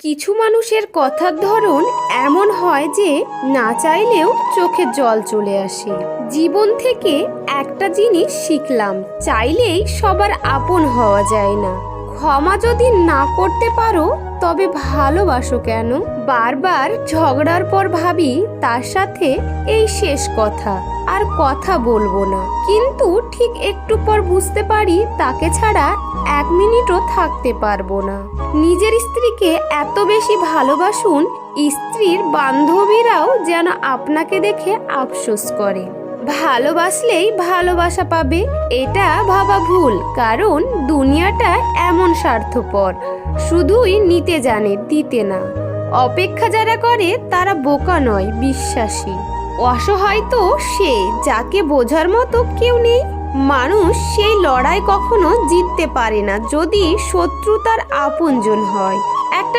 কিছু মানুষের কথার ধরন এমন হয় যে না চাইলেও চোখে জল চলে আসে। জীবন থেকে একটা জিনিস শিখলাম, চাইলেই সবার আপন হওয়া যায় না। ক্ষমা যদি না করতে পারো, তবে ভালোবাসো কেন? বারবার ঝগড়ার পর ভাবি, তার সাথে এই শেষ কথা, আর কথা বলব না। কিন্তু ঠিক একটু পর বুঝতে পারি, তাকে ছাড়া এক মিনিটও থাকতে পারব না। নিজের স্ত্রীকে এত বেশি ভালোবাসুন, স্ত্রীর বান্ধবীরাও যেন আপনাকে দেখে আফসোস করে। ভালোবাসলেই ভালোবাসা পাবে, এটা ভাবা ভুল, কারণ দুনিয়াটা এমন স্বার্থপর। শুধুই নিতে জানে, দিতে না। অপেক্ষা যারা করে, তারা বোকা নয়, বিশ্বাসী। অসহায় তো সে, যাকে বোঝার মতো কেউ নেই। মানুষ সেই লড়াই কখনো জিততে পারে না, যদি শত্রু তার আপনজন হয়।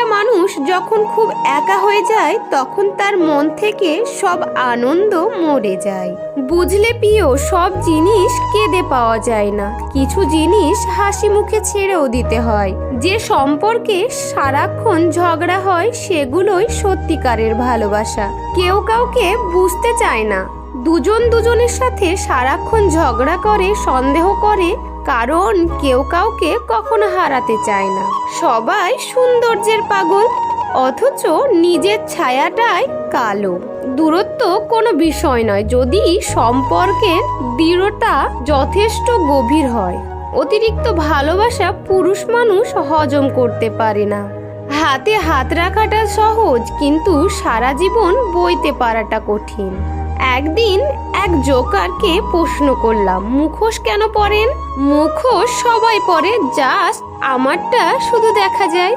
একটা মানুষ যখন খুব একা হয়ে যায়, তখন তার মন থেকে সব আনন্দ মরে যায়। বুঝলে প্রিয়, সব জিনিস কেঁদে পাওয়া যায় না। কিছু জিনিস হাসি মুখে ছেড়েও দিতে হয়। যে সম্পর্কে সারাক্ষণ ঝগড়া হয়, সেগুলোই সত্যিকারের ভালোবাসা। কেউ কাউকে বুঝতে চায় না। দুজন দুজনের সাথে সারাক্ষণ ঝগড়া করে, সন্দেহ করে কারণ কেউ কাউকে কখনো হারাতে চায় না। সবাই সৌন্দর্যের পাগল, অথচ নিজের ছায়াটাই কালো। দূরত্ব কোনো বিষয় নয়, যদি সম্পর্কের দৃঢ়তা যথেষ্ট গভীর হয়। অতিরিক্ত ভালোবাসা পুরুষ মানুষ হজম করতে পারে না। হাতে হাত রাখাটা সহজ, কিন্তু সারা জীবন বইতে পারাটা কঠিন। একদিন এক জোকারকে প্রশ্ন করলাম, মুখোশ কেন পরেন? মুখোশ সবাই পরে, জাস্ট আমারটা শুধু দেখা যায়।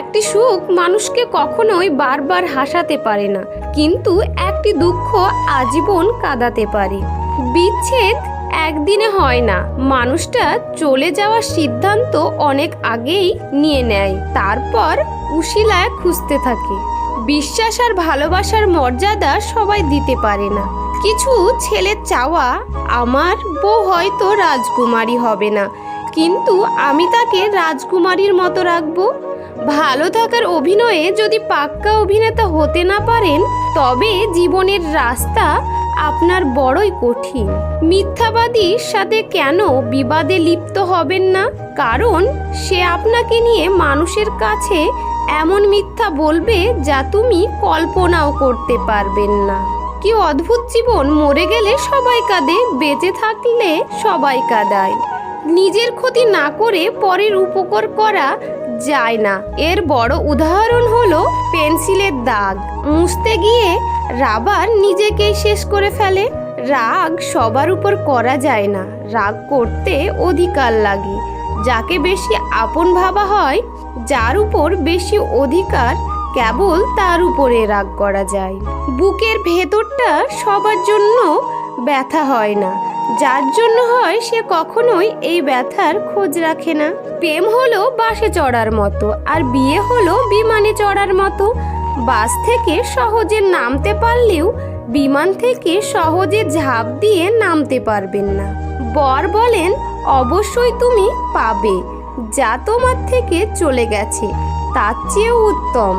একটি সুখ মানুষকে কখনোই বারবার হাসাতে পারে না, কিন্তু একটি দুঃখ আজীবন কাঁদাতে পারে। বিচ্ছেদ একদিনে হয় না, মানুষটা চলে যাওয়ার সিদ্ধান্ত অনেক আগেই নিয়ে নেয়, তারপর উশিলায় খুঁজতে থাকে। বিশ্বাস আর ভালোবাসার মর্যাদা সবাই দিতে পারে না। কিছু ছেলের চাওয়া আমার বউ হয়তো রাজকুমারী হবে না। কিন্তু আমি তাকে রাজকুমারীর মতো রাখব। ভালো থাকার অভিনয়ে যদি পাক্কা অভিনেতা হতে না পারেন, তবে জীবনের রাস্তা আপনার বড়ই কঠিন। মিথ্যাবাদীর সাথে কেন বিবাদে লিপ্ত হবেন না? কারণ সে আপনাকে নিয়ে মানুষের কাছে এমন মিথ্যা বলবে যা তুমি কল্পনাও করতে পারবেন না। কি অদ্ভুত জীবন, মরে গেলে সবাই কাঁদে, বেঁচে থাকলে সবাই কাঁদায়। নিজের ক্ষতি না করে পরের উপকার করা যায় না। এর বড় উদাহরণ হলো পেন্সিলের দাগ। মুছতে গিয়ে রাবার নিজেকেই শেষ করে ফেলে। রাগ সবার উপর করা যায় না। রাগ করতে অধিকার লাগে। যাকে বেশি আপন ভাবা হয় যার উপর বেশি অধিকার কেবল তার উপরে রাগ করা যায়। বুকের ভেতরটা সবার জন্য ব্যথা হয় না। যার জন্য হয় সে কখনোই এই ব্যথার খোঁজ রাখে না। প্রেম হলো বাসে চড়ার মতো, আর বিয়ে হলো বিমানে চড়ার মতো। বাস থেকে সহজে নামতে পারলেও বিমান থেকে সহজে ঝাঁপ দিয়ে নামতে পারবেন না। বর বলেন, অবশ্যই তুমি পাবে। যা তোমার থেকে চলে গেছে। তার চেয়েও উত্তম।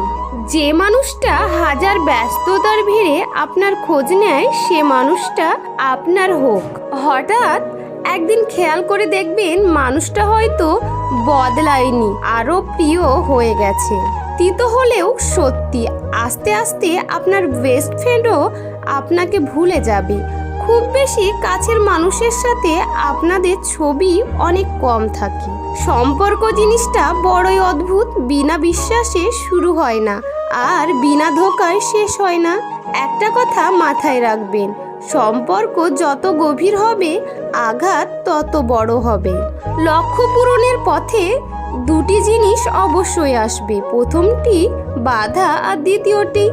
যে মানুষটা হাজার ব্যস্ততার ভিড়ে আপনার খোঁজ নেয়, সে মানুষটা আপনার হোক। হঠাৎ একদিন খেয়াল করে দেখবেন মানুষটা হয়তো বদলায়নি, আরও প্রিয় হয়ে গেছে। তিতো হলেও সত্যি, আস্তে আস্তে আপনার বেস্ট ফ্রেন্ডও আপনাকে ভুলে যাবে। খুব বেশি কাছের মানুষের সাথে আপনাদের ছবি অনেক কম থাকে। সম্পর্ক জিনিসটা বড়ই অদ্ভুত, বিনা বিশ্বাসে শুরু হয় না আর বিনা ধোকায় শেষ হয় না। একটা কথা মাথায় রাখবেন, সম্পর্ক যত গভীর হবে, আঘাত তত বড় হবে। লক্ষ্য পূরণের পথে দুটি জিনিস অবশ্যই আসবে, প্রথমটি বাধা আর দ্বিতীয়টি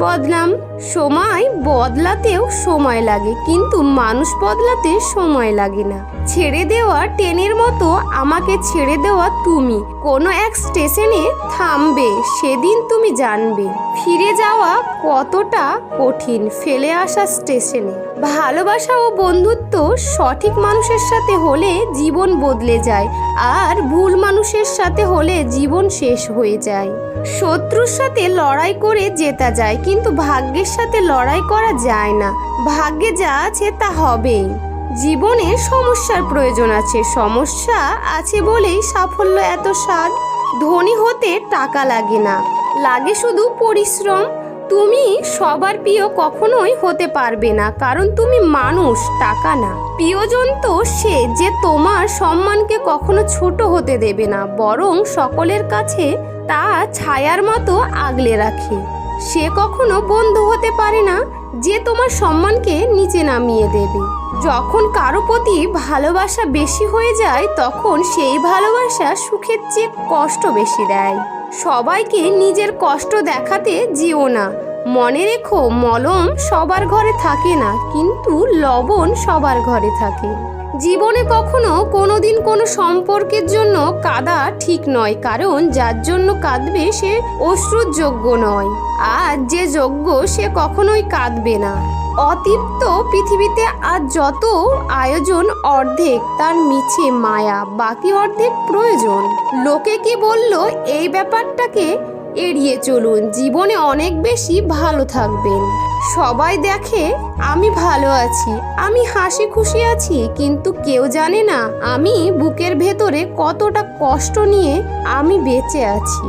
বদলাম। সময় বদলাতেও সময় লাগে, কিন্তু মানুষ বদলাতে সময় লাগে না। ছেড়ে দেওয়া ট্রেনের মতো, আমাকে ছেড়ে দেওয়া তুমি। কোনো এক স্টেশনে থামবে, সেদিন তুমি জানবে। ফিরে যাওয়া কতটা কঠিন, ফেলে আসা স্টেশনে। ভালোবাসা ও বন্ধুত্ব সঠিক মানুষের সাথে হলে জীবন বদলে যায়, আর ভুল মানুষের সাথে হলে জীবন শেষ হয়ে যায়। শত্রুর সাথে লড়াই করে জেতা যায়, কিন্তু ভাগ্যের সাথে লড়াই করা যায় না। ভাগ্যে যা আছে তা হবেই। জীবনে সমস্যার প্রয়োজন আছে। সমস্যা আছে বলেই সাফল্য এত স্বাদ। ধনী হতে টাকা লাগে না। লাগে শুধু পরিশ্রম। তুমি সবার প্রিয় কখনোই হতে পারবে না, কারণ তুমি মানুষ, টাকা না। প্রিয়জন তো সে যে তোমার সম্মানকে কখনো ছোট হতে দেবে না, বরং সকলের কাছে তা ছায়ার মতো আগলে রাখে। সে কখনো বন্ধু হতে পারে না যে তোমার সম্মানকে নিচে নামিয়ে দেবে। যখন কারও প্রতি ভালোবাসা বেশি হয়ে যায়, তখন সেই ভালোবাসা সুখের চেয়ে কষ্ট বেশি দেয়। সবাইকে নিজের কষ্ট দেখাতে যেও না। মনে রেখো, মলম সবার ঘরে থাকে না, কিন্তু লবণ সবার ঘরে থাকে। জীবনে কখনো কোনোদিন কোনো সম্পর্কের জন্য কাঁদা ঠিক নয়, কারণ যার জন্য কাঁদবে সে অশ্রুর যোগ্য নয়, আর যে যোগ্য সে কখনোই কাঁদবে না। অতীপ্ত পৃথিবীতে আজ যত আয়োজন অর্ধেক, তার মিছে মায়া, বাকি অর্ধেক প্রয়োজন। লোকে কি বলল, এই ব্যাপারটাকে এড়িয়ে চলুন, জীবনে অনেক বেশি ভালো থাকবেন। সবাই দেখে, আমি ভালো আছি, আমি হাসি খুশি আছি, কিন্তু কেউ জানে না আমি বুকের ভেতরে কতটা কষ্ট নিয়ে আমি বেঁচে আছি।